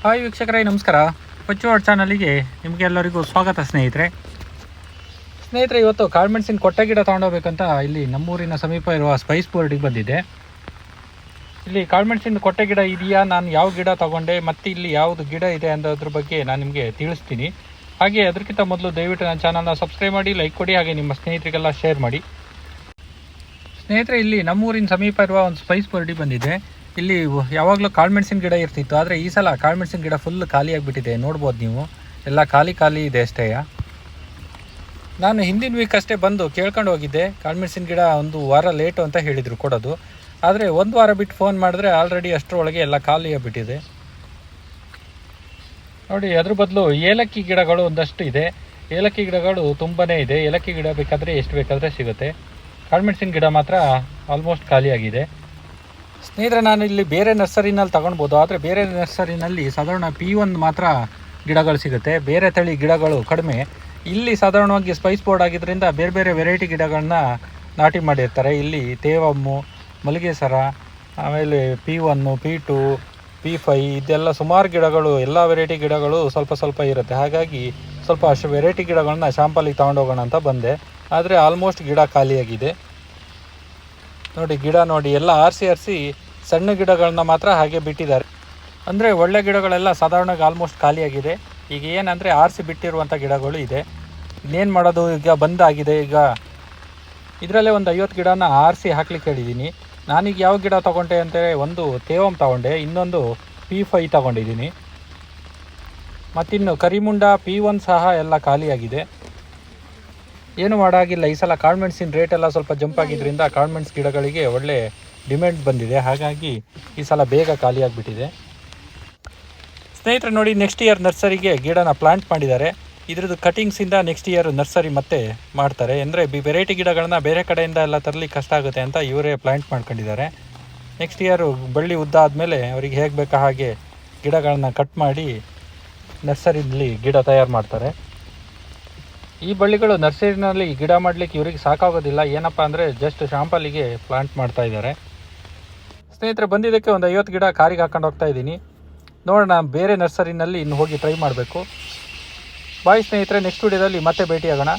Hi ವೀಕ್ಷಕರೇ, ನಮಸ್ಕಾರ. ಪಚ್ಚುವಾಡ್ ಚಾನಲಿಗೆ ನಿಮಗೆಲ್ಲರಿಗೂ ಸ್ವಾಗತ ಸ್ನೇಹಿತರೆ. ಸ್ನೇಹಿತರೆ, ಇವತ್ತು ಕಾಳ್ಮೆಣ್ಸಿನ ಕೊಟ್ಟೆ ಗಿಡ ತೊಗೊಂಡೋಗ್ಬೇಕಂತ ಇಲ್ಲಿ ನಮ್ಮೂರಿನ ಸಮೀಪ ಇರುವ ಸ್ಪೈಸ್ ಬೋರ್ಡಿಗೆ ಬಂದಿದ್ದೆ. ಇಲ್ಲಿ ಕಾಳ್ಮೆಣ್ಸಿನ ಕೊಟ್ಟೆ ಗಿಡ ಇದೆಯಾ? ನಾನು ಯಾವ ಗಿಡ ತಗೊಂಡೆ? ಮತ್ತು ಇಲ್ಲಿ ಯಾವುದು ಗಿಡ ಇದೆ ಅನ್ನೋದ್ರ ಬಗ್ಗೆ ನಾನು ನಿಮಗೆ ತಿಳಿಸ್ತೀನಿ. ಹಾಗೆ ಅದಕ್ಕಿಂತ ಮೊದಲು ದಯವಿಟ್ಟು ನನ್ನ ಚಾನಲ್ನ ಸಬ್ಸ್ಕ್ರೈಬ್ ಮಾಡಿ ಲೈಕ್ ಕೊಡಿ, ಹಾಗೆ ನಿಮ್ಮ ಸ್ನೇಹಿತರಿಗೆಲ್ಲ ಶೇರ್ ಮಾಡಿ. ಸ್ನೇಹಿತರೆ, ಇಲ್ಲಿ ನಮ್ಮೂರಿನ ಸಮೀಪ ಇರುವ ಒಂದು ಸ್ಪೈಸ್ ಬೋರ್ಡಿಗೆ ಬಂದಿದ್ದೆ. ಇಲ್ಲಿ ಯಾವಾಗಲೂ ಕಾಳುಮೆಣಸಿನ ಗಿಡ ಇರ್ತಿತ್ತು, ಆದರೆ ಈ ಸಲ ಕಾಳುಮೆಣಸಿನ ಗಿಡ ಫುಲ್ ಖಾಲಿ ಆಗಿಬಿಟ್ಟಿದೆ. ನೋಡ್ಬೋದು ನೀವು. ಎಲ್ಲ ಖಾಲಿ ಖಾಲಿ ಇದೆ ಅಷ್ಟೇ. ನಾನು ಹಿಂದಿನ ವೀಕ್ ಅಷ್ಟೇ ಬಂದು ಕೇಳ್ಕೊಂಡು ಹೋಗಿದ್ದೆ. ಕಾಳುಮೆಣಸಿನ ಗಿಡ ಒಂದು ವಾರ ಲೇಟು ಅಂತ ಹೇಳಿದರು ಕೊಡೋದು. ಆದರೆ ಒಂದು ವಾರ ಬಿಟ್ಟು ಫೋನ್ ಮಾಡಿದ್ರೆ ಆಲ್ರೆಡಿ ಅಷ್ಟರೊಳಗೆ ಎಲ್ಲ ಖಾಲಿ ಆಗಿಬಿಟ್ಟಿದೆ. ನೋಡಿ, ಅದ್ರ ಬದಲು ಏಲಕ್ಕಿ ಗಿಡಗಳು ಒಂದಷ್ಟು ಇದೆ. ಏಲಕ್ಕಿ ಗಿಡಗಳು ತುಂಬನೇ ಇದೆ. ಏಲಕ್ಕಿ ಗಿಡ ಬೇಕಾದರೆ ಎಷ್ಟು ಬೇಕಾದರೆ ಸಿಗುತ್ತೆ. ಕಾಳುಮೆಣಸಿನ ಗಿಡ ಮಾತ್ರ ಆಲ್ಮೋಸ್ಟ್ ಖಾಲಿಯಾಗಿದೆ ಸ್ನೇಹಿತರೆ, ನಾನು ಇಲ್ಲಿ ಬೇರೆ ನರ್ಸರಿನಲ್ಲಿ ತಗೊಳ್ಬೋದು. ಆದರೆ ಬೇರೆ ನರ್ಸರಿನಲ್ಲಿ ಸಾಧಾರಣ ಪಿ ಒಂದು ಮಾತ್ರ ಗಿಡಗಳು ಸಿಗುತ್ತೆ. ಬೇರೆ ತಳಿ ಗಿಡಗಳು ಕಡಿಮೆ. ಇಲ್ಲಿ ಸಾಧಾರಣವಾಗಿ ಸ್ಪೈಸ್ ಬೋರ್ಡ್ ಆಗಿದ್ದರಿಂದ ಬೇರೆ ಬೇರೆ ವೆರೈಟಿ ಗಿಡಗಳನ್ನ ನಾಟಿ ಮಾಡಿರ್ತಾರೆ. ಇಲ್ಲಿ ತೇವಮ್ಮು ಮಲ್ಲಿಗೆ ಸರ ಆಮೇಲೆ P one P two P five ಇದೆಲ್ಲ ಸುಮಾರು ಗಿಡಗಳು, ಎಲ್ಲ ವೆರೈಟಿ ಗಿಡಗಳು ಸ್ವಲ್ಪ ಸ್ವಲ್ಪ ಇರುತ್ತೆ. ಹಾಗಾಗಿ ಸ್ವಲ್ಪ ಅಷ್ಟು ವೆರೈಟಿ ಗಿಡಗಳನ್ನ ಶಾಂಪಲಿಗೆ ತಗೊಂಡೋಗೋಣ ಅಂತ ಬಂದೆ. ಆದರೆ ಆಲ್ಮೋಸ್ಟ್ ಗಿಡ ಖಾಲಿಯಾಗಿದೆ. ನೋಡಿ, ಗಿಡ ನೋಡಿ, ಎಲ್ಲ ಆರಿಸಿ ಆರಿಸಿ ಸಣ್ಣ ಗಿಡಗಳನ್ನ ಮಾತ್ರ ಹಾಗೆ ಬಿಟ್ಟಿದ್ದಾರೆ. ಅಂದರೆ ಒಳ್ಳೆ ಗಿಡಗಳೆಲ್ಲ ಸಾಧಾರಣವಾಗಿ ಆಲ್ಮೋಸ್ಟ್ ಖಾಲಿಯಾಗಿದೆ. ಈಗ ಏನಂದರೆ ಆರಿಸಿ ಬಿಟ್ಟಿರುವಂಥ ಗಿಡಗಳು ಇದೆ. ಇನ್ನೇನು ಮಾಡೋದು? ಈಗ ಬಂದಾಗಿದೆ. ಈಗ ಇದರಲ್ಲೇ ಒಂದು ಐವತ್ತು ಗಿಡನ ಆರಿಸಿ ಹಾಕ್ಲಿಕ್ಕೆ ಹೇಳಿದ್ದೀನಿ ನಾನೀಗ ಯಾವ ಗಿಡ ತೊಗೊಂಡೆ ಅಂತೇಳಿ ಒಂದು ತೇವಂ ತೊಗೊಂಡೆ, ಇನ್ನೊಂದು ಪಿ ಫೈ ತೊಗೊಂಡಿದ್ದೀನಿ. ಮತ್ತಿನ್ನು ಕರಿಮುಂಡ ಪಿ ಒನ್ ಸಹ ಎಲ್ಲ ಖಾಲಿಯಾಗಿದೆ. ಏನು ಮಾಡಾಗಿಲ್ಲ. ಈ ಸಲ ಕಾಳ್ಮೆಣ್ಸಿನ ರೇಟ್ ಎಲ್ಲ ಸ್ವಲ್ಪ ಜಂಪ್ ಆಗಿದ್ದರಿಂದ ಕಾಳ್ಮೆಣ್ಸು ಗಿಡಗಳಿಗೆ ಒಳ್ಳೆ ಡಿಮ್ಯಾಂಡ್ ಬಂದಿದೆ. ಹಾಗಾಗಿ ಈ ಸಲ ಬೇಗ ಖಾಲಿಯಾಗಿಬಿಟ್ಟಿದೆ ಸ್ನೇಹಿತರೆ, ನೋಡಿ ನೆಕ್ಸ್ಟ್ ಇಯರ್ ನರ್ಸರಿಗೆ ಗಿಡನ ಪ್ಲಾಂಟ್ ಮಾಡಿದ್ದಾರೆ. ಇದರದ್ದು ಕಟಿಂಗ್ಸಿಂದ ನೆಕ್ಸ್ಟ್ ಇಯರ್ ನರ್ಸರಿ ಮತ್ತೆ ಮಾಡ್ತಾರೆ. ಅಂದರೆ ಬಿ ವೆರೈಟಿ ಗಿಡಗಳನ್ನ ಬೇರೆ ಕಡೆಯಿಂದ ಎಲ್ಲ ತರಲಿಕ್ಕೆ ಕಷ್ಟ ಆಗುತ್ತೆ ಅಂತ ಇವರೇ ಪ್ಲಾಂಟ್ ಮಾಡ್ಕೊಂಡಿದ್ದಾರೆ. ನೆಕ್ಸ್ಟ್ ಇಯರು ಬಳ್ಳಿ ಉದ್ದ ಆದಮೇಲೆ ಅವರಿಗೆ ಹೇಗೆ ಬೇಕಾ ಹಾಗೆ ಗಿಡಗಳನ್ನ ಕಟ್ ಮಾಡಿ ನರ್ಸರಿಲಿ ಗಿಡ ತಯಾರು ಮಾಡ್ತಾರೆ. ಈ ಬಳ್ಳಿಗಳು ನರ್ಸರಿನಲ್ಲಿ ಗಿಡ ಮಾಡಲಿಕ್ಕೆ ಇವರಿಗೆ ಸಾಕಾಗೋದಿಲ್ಲ. ಏನಪ್ಪ ಅಂದರೆ ಜಸ್ಟ್ ಶಾಂಪಲಿಗೆ ಪ್ಲಾಂಟ್ ಮಾಡ್ತಾ ಇದ್ದಾರೆ. ಸ್ನೇಹಿತರೆ, ಬಂದಿದ್ದಕ್ಕೆ ಒಂದು ಐವತ್ತು ಗಿಡ ಕಾರಿಗೆ ಹಾಕೊಂಡು ಹೋಗ್ತಾ ಇದ್ದೀನಿ. ನೋಡೋಣ, ಬೇರೆ ನರ್ಸರಿನಲ್ಲಿ ಇನ್ನು ಹೋಗಿ ಟ್ರೈ ಮಾಡಬೇಕು. ಬಾಯ್ ಸ್ನೇಹಿತರೆ, ನೆಕ್ಸ್ಟ್ ವಿಡಿಯೋದಲ್ಲಿ ಮತ್ತೆ ಭೇಟಿಯಾಗೋಣ.